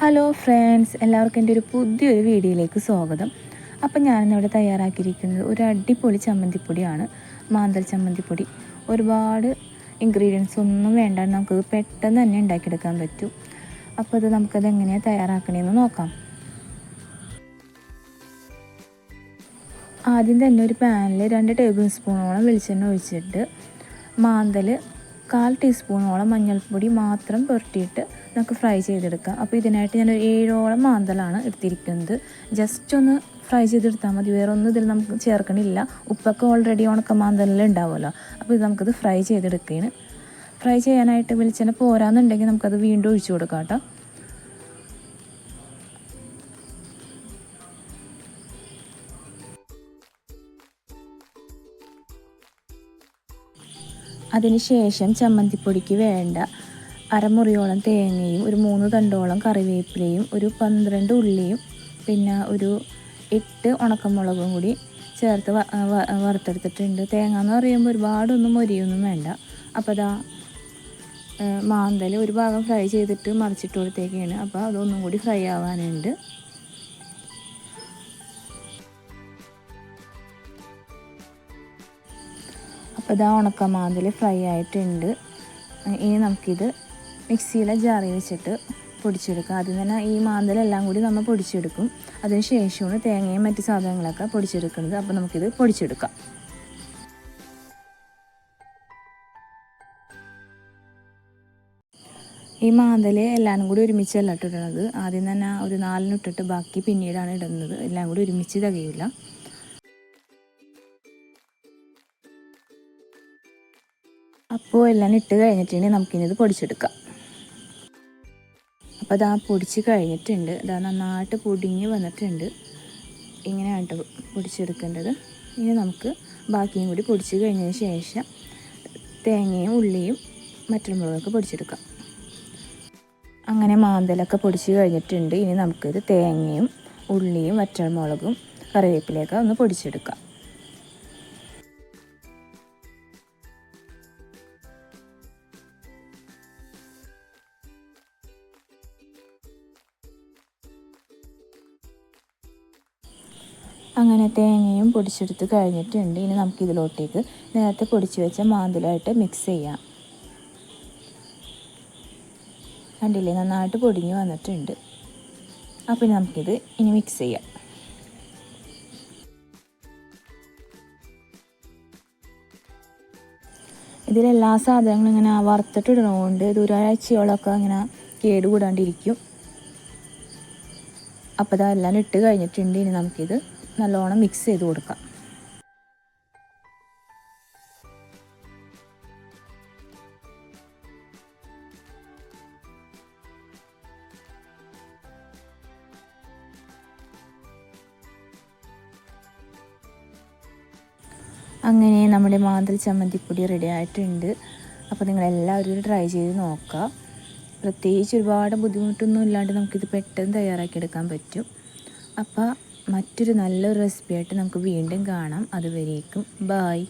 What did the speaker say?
Hello friends എല്ലാവർക്കും എന്റെ ഒരു പുതിയൊരു വീഡിയോയിലേക്ക് സ്വാഗതം. അപ്പം ഞാനിന്നിവിടെ തയ്യാറാക്കിയിരിക്കുന്നത് ഒരു അടിപൊളി ചമ്മന്തിപ്പൊടിയാണ് മാന്തൽ ചമ്മന്തിപ്പൊടി. ഒരുപാട് ഇൻഗ്രീഡിയൻസ് ഒന്നും വേണ്ട നമുക്ക് പെട്ടെന്ന് തന്നെ ഉണ്ടാക്കിയെടുക്കാൻ പറ്റും. അപ്പോൾ അത് നമുക്കത് എങ്ങനെയാണ് തയ്യാറാക്കണമെന്ന് നോക്കാം. ആദ്യം തന്നെ ഒരു പാനിൽ രണ്ട് ടേബിൾ സ്പൂണോളം വെളിച്ചെണ്ണ ഒഴിച്ചിട്ട് മാന്തൽ കാൽ ടീസ്പൂണോളം മഞ്ഞൾപ്പൊടി മാത്രം പുരട്ടിയിട്ട് നമുക്ക് ഫ്രൈ ചെയ്തെടുക്കാം. അപ്പോൾ ഇതിനായിട്ട് ഞാൻ ഒരു ഏഴോളം മാന്തലാണ് എടുത്തിരിക്കുന്നത്. ജസ്റ്റ് ഒന്ന് ഫ്രൈ ചെയ്തെടുത്താൽ മതി. വേറെ ഒന്നും ഇതിൽ നമുക്ക് ചേർക്കണില്ല. ഉപ്പൊക്കെ ഓൾറെഡി ഉണക്ക മാന്തലിൽ ഉണ്ടാവുമല്ലോ. അപ്പോൾ ഇത് നമുക്കത് ഫ്രൈ ചെയ്തെടുക്കുകയാണ്. ഫ്രൈ ചെയ്യാനായിട്ട് വെളിച്ചെണ്ണ പോരാന്നുണ്ടെങ്കിൽ നമുക്കത് വീണ്ടും ഒഴിച്ചു കൊടുക്കാം കേട്ടോ. അതിനുശേഷം ചമ്മന്തിപ്പൊടിക്ക് വേണ്ട അരമുറിയോളം തേങ്ങയും ഒരു മൂന്ന് തണ്ടോളം കറിവേപ്പിലയും ഒരു പന്ത്രണ്ട് ഉള്ളിയും പിന്നെ ഒരു എട്ട് ഉണക്കമുളകും കൂടി ചേർത്ത് വറുത്തെടുത്തിട്ടുണ്ട്. തേങ്ങ എന്ന് പറയുമ്പോൾ ഒരുപാടൊന്നും മൊരിയൊന്നും വേണ്ട. അപ്പോൾ അതാ മാന്തൽ ഒരു ഭാഗം ഫ്രൈ ചെയ്തിട്ട് മറിച്ചിട്ട് കൊടുത്തേക്കാണ്. അപ്പോൾ അതൊന്നും കൂടി ഫ്രൈ ആവാനുണ്ട്. ഇതാ ഉണക്കമാന്തൽ ഫ്രൈ ആയിട്ടുണ്ട്. ഇനി നമുക്കിത് മിക്സിയിലെ ജാറി വെച്ചിട്ട് പൊടിച്ചെടുക്കുക ആദ്യം തന്നെ ഈ മാന്തലെല്ലാം കൂടി നമ്മൾ പൊടിച്ചെടുക്കും. അതിന് ശേഷമാണ് തേങ്ങയും മറ്റ് സാധനങ്ങളൊക്കെ പൊടിച്ചെടുക്കുന്നത്. അപ്പോൾ നമുക്കിത് പൊടിച്ചെടുക്കാം. ഈ മാന്തൽ എല്ലാം കൂടി ഒരുമിച്ചല്ല ഇട്ടിടുന്നത്. ആദ്യം തന്നെ ഒരു നാലിനിട്ടിട്ട് ബാക്കി പിന്നീടാണ് ഇടുന്നത്. എല്ലാം കൂടി ഒരുമിച്ച് തികയില്ല. അപ്പോൾ എല്ലാം ഇട്ട് കഴിഞ്ഞിട്ടുണ്ടെങ്കിൽ നമുക്കിനിത് പൊടിച്ചെടുക്കാം. അപ്പോൾ അതാ പൊടിച്ച് കഴിഞ്ഞിട്ടുണ്ട്. അതാ നന്നായിട്ട് പൊടിഞ്ഞ് വന്നിട്ടുണ്ട്. ഇങ്ങനെയാണ് പൊടിച്ചെടുക്കേണ്ടത്. ഇനി നമുക്ക് ബാക്കിയും കൂടി പൊടിച്ച് കഴിഞ്ഞതിന് ശേഷം തേങ്ങയും ഉള്ളിയും മറ്റുള്ളവർക്ക് പൊടിച്ചെടുക്കാം. അങ്ങനെ മാന്തലൊക്കെ പൊടിച്ച് കഴിഞ്ഞിട്ടുണ്ട്. ഇനി നമുക്കിത് തേങ്ങയും ഉള്ളിയും വറ്റൽമുളകും കറിവേപ്പിലേക്ക് ഒന്ന് പൊടിച്ചെടുക്കാം. അങ്ങനെ തേങ്ങയും പൊടിച്ചെടുത്ത് കഴിഞ്ഞിട്ടുണ്ട്. ഇനി നമുക്ക് ഇതിലോട്ടേക്ക് നേരത്തെ പൊടിച്ച് വെച്ച മാന്തലായിട്ട് മിക്സ് ചെയ്യാം. കണ്ടില്ലേ? നന്നായിട്ട് പൊടിഞ്ഞ് വന്നിട്ടുണ്ട്. അപ്പം ഇനി നമുക്കിത് ഇനി മിക്സ് ചെയ്യാം. ഇതിലെല്ലാ സാധനങ്ങളും ഇങ്ങനെ വറുത്തിട്ടിടണമുണ്ട് ഇത് ഒരാഴ്ചയോളമൊക്കെ ഇങ്ങനെ കേടുകൂടാണ്ടിരിക്കും. അപ്പോൾ അതെല്ലാം ഇട്ട് കഴിഞ്ഞിട്ടുണ്ട്. ഇനി നമുക്കിത് നല്ലോണം മിക്സ് ചെയ്ത് കൊടുക്കാം. അങ്ങനെ നമ്മുടെ മാതൃ ചമ്മന്തിപ്പൊടി റെഡി ആയിട്ടുണ്ട്. അപ്പോൾ നിങ്ങളെല്ലാവരും ട്രൈ ചെയ്ത് നോക്കുക. പ്രത്യേകിച്ച് ഒരുപാട് ബുദ്ധിമുട്ടൊന്നും ഇല്ലാണ്ട് നമുക്കിത് പെട്ടെന്ന് തയ്യാറാക്കിയെടുക്കാൻ പറ്റും. അപ്പോൾ മറ്റൊരു നല്ലൊരു റെസിപ്പി ആയിട്ട് നമുക്ക് വീണ്ടും കാണാം. അതുവരേക്കും ബായ്